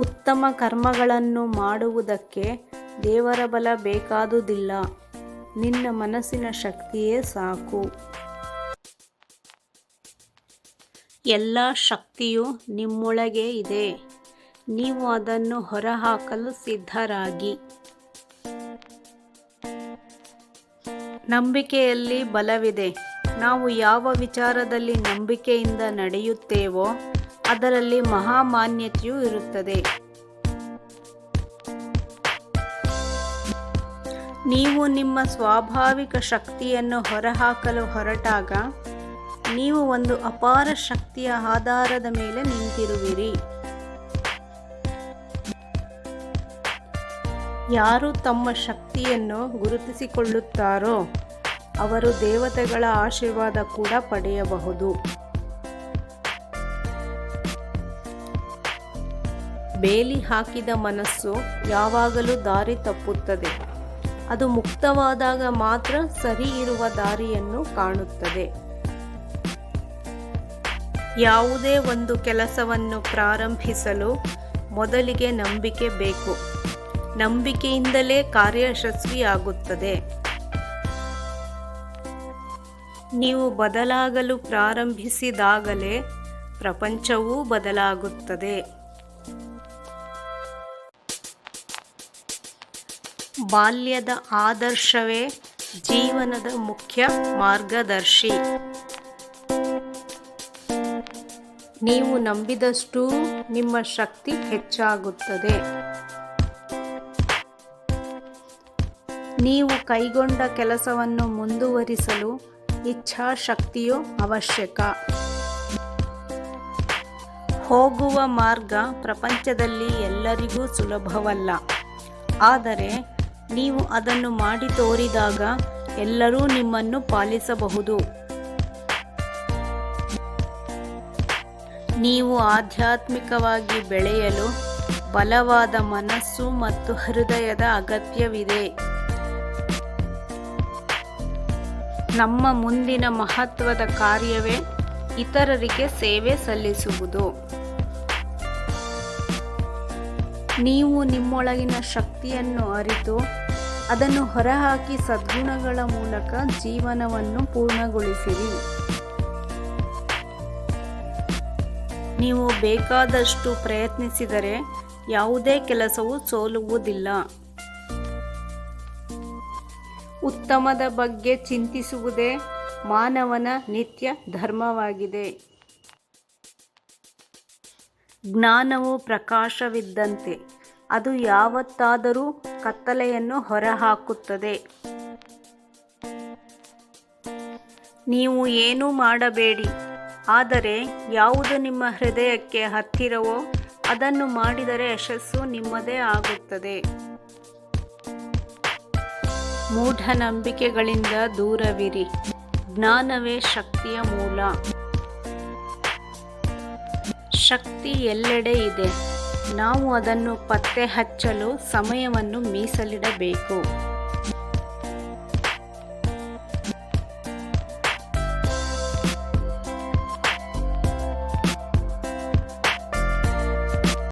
ಉತ್ತಮ ಕರ್ಮಗಳನ್ನು ಮಾಡುವುದಕ್ಕೆ ದೇವರ ಬಲ ಬೇಕಾದುದಿಲ್ಲ. ನಿನ್ನ ಮನಸ್ಸಿನ ಶಕ್ತಿಯೇ ಸಾಕು. ಎಲ್ಲ ಶಕ್ತಿಯು ನಿಮ್ಮೊಳಗೆ ಇದೆ. ನೀವು ಅದನ್ನು ಹೊರಹಾಕಲು ಸಿದ್ಧರಾಗಿ. ನಂಬಿಕೆಯಲ್ಲಿ ಬಲವಿದೆ. ನಾವು ಯಾವ ವಿಚಾರದಲ್ಲಿ ನಂಬಿಕೆಯಿಂದ ನಡೆಯುತ್ತೇವೋ ಅದರಲ್ಲಿ ಮಹಾಮಾನ್ಯತೆಯೂ ಇರುತ್ತದೆ. ನೀವು ನಿಮ್ಮ ಸ್ವಾಭಾವಿಕ ಶಕ್ತಿಯನ್ನು ಹೊರಹಾಕಲು ಹೊರಟಾಗ ನೀವು ಒಂದು ಅಪಾರ ಶಕ್ತಿಯ ಆಧಾರದ ಮೇಲೆ ನಿಂತಿರುವಿರಿ. ಯಾರು ತಮ್ಮ ಶಕ್ತಿಯನ್ನು ಗುರುತಿಸಿಕೊಳ್ಳುತ್ತಾರೋ ಅವರು ದೇವತೆಗಳ ಆಶೀರ್ವಾದ ಕೂಡ ಪಡೆಯಬಹುದು. ಬೇಲಿ ಹಾಕಿದ ಮನಸ್ಸು ಯಾವಾಗಲೂ ದಾರಿ ತಪ್ಪುತ್ತದೆ. ಅದು ಮುಕ್ತವಾದಾಗ ಮಾತ್ರ ಸರಿ ಇರುವ ದಾರಿಯನ್ನು ಕಾಣುತ್ತದೆ. ಯಾವುದೇ ಒಂದು ಕೆಲಸವನ್ನು ಪ್ರಾರಂಭಿಸಲು ಮೊದಲಿಗೆ ನಂಬಿಕೆ ಬೇಕು. ನಂಬಿಕೆಯಿಂದಲೇ ಕಾರ್ಯಶಸ್ವಿಯಾಗುತ್ತದೆ ನೀವು ಬದಲಾಗಲು ಪ್ರಾರಂಭಿಸಿದಾಗಲೇ ಪ್ರಪಂಚವೂ ಬದಲಾಗುತ್ತದೆ. ಬಾಲ್ಯದ ಆದರ್ಶವೇ ಜೀವನದ ಮುಖ್ಯ ಮಾರ್ಗದರ್ಶಿ. ನೀವು ನಂಬಿದಷ್ಟು ನಿಮ್ಮ ಶಕ್ತಿ ಹೆಚ್ಚಾಗುತ್ತದೆ. ನೀವು ಕೈಗೊಂಡ ಕೆಲಸವನ್ನು ಮುಂದುವರಿಸಲು ಇಚ್ಛಾಶಕ್ತಿಯು ಅವಶ್ಯಕ. ಹೋಗುವ ಮಾರ್ಗ ಪ್ರಪಂಚದಲ್ಲಿ ಎಲ್ಲರಿಗೂ ಸುಲಭವಲ್ಲ. ಆದರೆ ನೀವು ಅದನ್ನು ಮಾಡಿ ತೋರಿದಾಗ ಎಲ್ಲರೂ ನಿಮ್ಮನ್ನು ಪಾಲಿಸಬಹುದು. ನೀವು ಆಧ್ಯಾತ್ಮಿಕವಾಗಿ ಬೆಳೆಯಲು ಬಲವಾದ ಮನಸ್ಸು ಮತ್ತು ಹೃದಯದ ಅಗತ್ಯವಿದೆ. ನಮ್ಮ ಮುಂದಿನ ಮಹತ್ವದ ಕಾರ್ಯವೇ ಇತರರಿಗೆ ಸೇವೆ ಸಲ್ಲಿಸುವುದು. ನೀವು ನಿಮ್ಮೊಳಗಿನ ಶಕ್ತಿಯನ್ನು ಅರಿತು ಅದನ್ನು ಹೊರಹಾಕಿ ಸದ್ಗುಣಗಳ ಮೂಲಕ ಜೀವನವನ್ನು ಪೂರ್ಣಗೊಳಿಸಿರಿ. ನೀವು ಬೇಕಾದಷ್ಟು ಪ್ರಯತ್ನಿಸಿದರೆ ಯಾವುದೇ ಕೆಲಸವು ಸೋಲುವುದಿಲ್ಲ. ಉತ್ತಮದ ಬಗ್ಗೆ ಚಿಂತಿಸುವುದೇ ಮಾನವನ ನಿತ್ಯ ಧರ್ಮವಾಗಿದೆ. ಜ್ಞಾನವು ಪ್ರಕಾಶವಿದ್ದಂತೆ, ಅದು ಯಾವತ್ತಾದರೂ ಕತ್ತಲೆಯನ್ನು ಹೊರಹಾಕುತ್ತದೆ. ನೀವು ಏನೂ ಮಾಡಬೇಡಿ, ಆದರೆ ಯಾವುದು ನಿಮ್ಮ ಹೃದಯಕ್ಕೆ ಹತ್ತಿರವೋ ಅದನ್ನು ಮಾಡಿದರೆ ಯಶಸ್ಸು ನಿಮ್ಮದೇ ಆಗುತ್ತದೆ. ಮೂಢನಂಬಿಕೆಗಳಿಂದ ದೂರವಿರಿ. ಜ್ಞಾನವೇ ಶಕ್ತಿಯ ಮೂಲ. ಶಕ್ತಿ ಎಲ್ಲೆಡೆ ಇದೆ. ನಾವು ಅದನ್ನು ಪತ್ತೆ ಹಚ್ಚಲು ಸಮಯವನ್ನು ಮೀಸಲಿಡಬೇಕು.